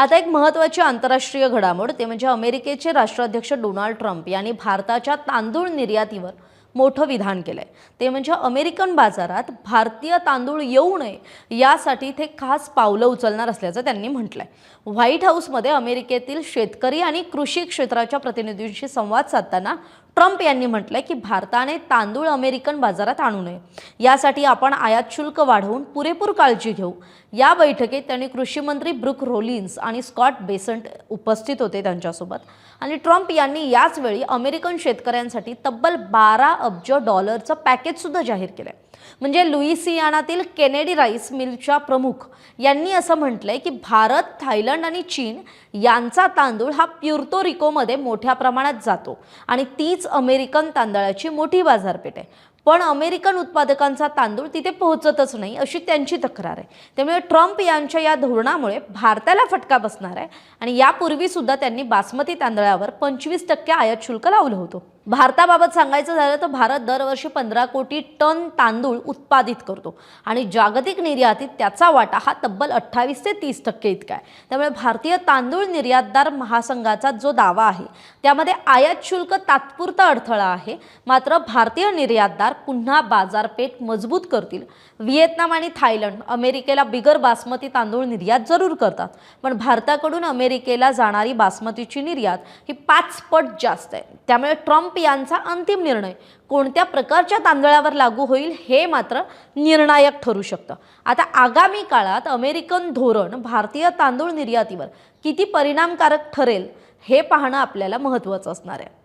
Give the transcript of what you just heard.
आता एक महत्त्वाची आंतरराष्ट्रीय घडामोड ते म्हणजे अमेरिकेचे राष्ट्राध्यक्ष डोनाल्ड ट्रम्प यांनी भारताच्या तांदूळ निर्यातीवर मोठं विधान केलंय. ते म्हणजे अमेरिकन बाजारात भारतीय तांदूळ येऊ नये यासाठी ते खास पावलं उचलणार असल्याचं त्यांनी म्हटलंय. व्हाईट हाऊसमध्ये अमेरिकेतील शेतकरी आणि कृषी क्षेत्राच्या प्रतिनिधींशी संवाद साधताना ट्रम्प यांनी म्हटलंय की भारताने तांदूळ अमेरिकन बाजारात आणू नये. यासाठी आपण आयात शुल्क वाढवून पुरेपूर काळजी घेऊ. या बैठकीत त्यांनी कृषी मंत्री ब्रुक रोलिन्स आणि स्कॉट बेसंट उपस्थित होते त्यांच्यासोबत. आणि ट्रम्प यांनी याच वेळी अमेरिकन शेतकऱ्यांसाठी तब्बल बारा अब्ज डॉलरचं पॅकेजसुद्धा जाहीर केलंय. म्हणजे लुईसियानातील केनेडी राईस मिलच्या प्रमुख यांनी असं म्हटलंय की भारत थायलंड आणि चीन यांचा तांदूळ हा प्युर्तो रिकोमध्ये मोठ्या प्रमाणात जातो. आणि तीच अमेरिकन तांदळाची मोठी बाजारपेठ आहे. पण अमेरिकन उत्पादकांचा तांदूळ तिथे पोहोचतच नाही अशी त्यांची तक्रार आहे. त्यामुळे ट्रम्प यांच्या या धोरणामुळे भारताला फटका बसणार आहे आणि यापूर्वीसुद्धा त्यांनी बासमती तांदळावर पंचवीस टक्के आयात शुल्क लावलं होतं. भारताबाबत सांगायचं झालं तर भारत दरवर्षी पंधरा कोटी टन तांदूळ उत्पादित करतो आणि जागतिक निर्यातीत त्याचा वाटा हा तब्बल अठ्ठावीस ते तीस टक्के इतका आहे. त्यामुळे भारतीय तांदूळ निर्यातदार महासंघाचा जो दावा आहे त्यामध्ये आयात शुल्क तात्पुरता अडथळा आहे. मात्र भारतीय निर्यातदार पुन्हा बाजारपेठ मजबूत करतील. व्हिएतनाम आणि थायलंड अमेरिकेला बिगर बासमती तांदूळ निर्यात जरूर करतात. पण भारताकडून अमेरिकेला जाणारी बासमतीची निर्यात ही पाच पट जास्त आहे. त्यामुळे ट्रम्प यांचा अंतिम निर्णय कोणत्या प्रकारच्या तांदळावर लागू होईल हे मात्र निर्णायक ठरू शकतं. आता आगामी काळात अमेरिकन धोरण भारतीय तांदूळ निर्यातीवर किती परिणामकारक ठरेल हे पाहणं आपल्याला महत्त्वाचं असणार आहे.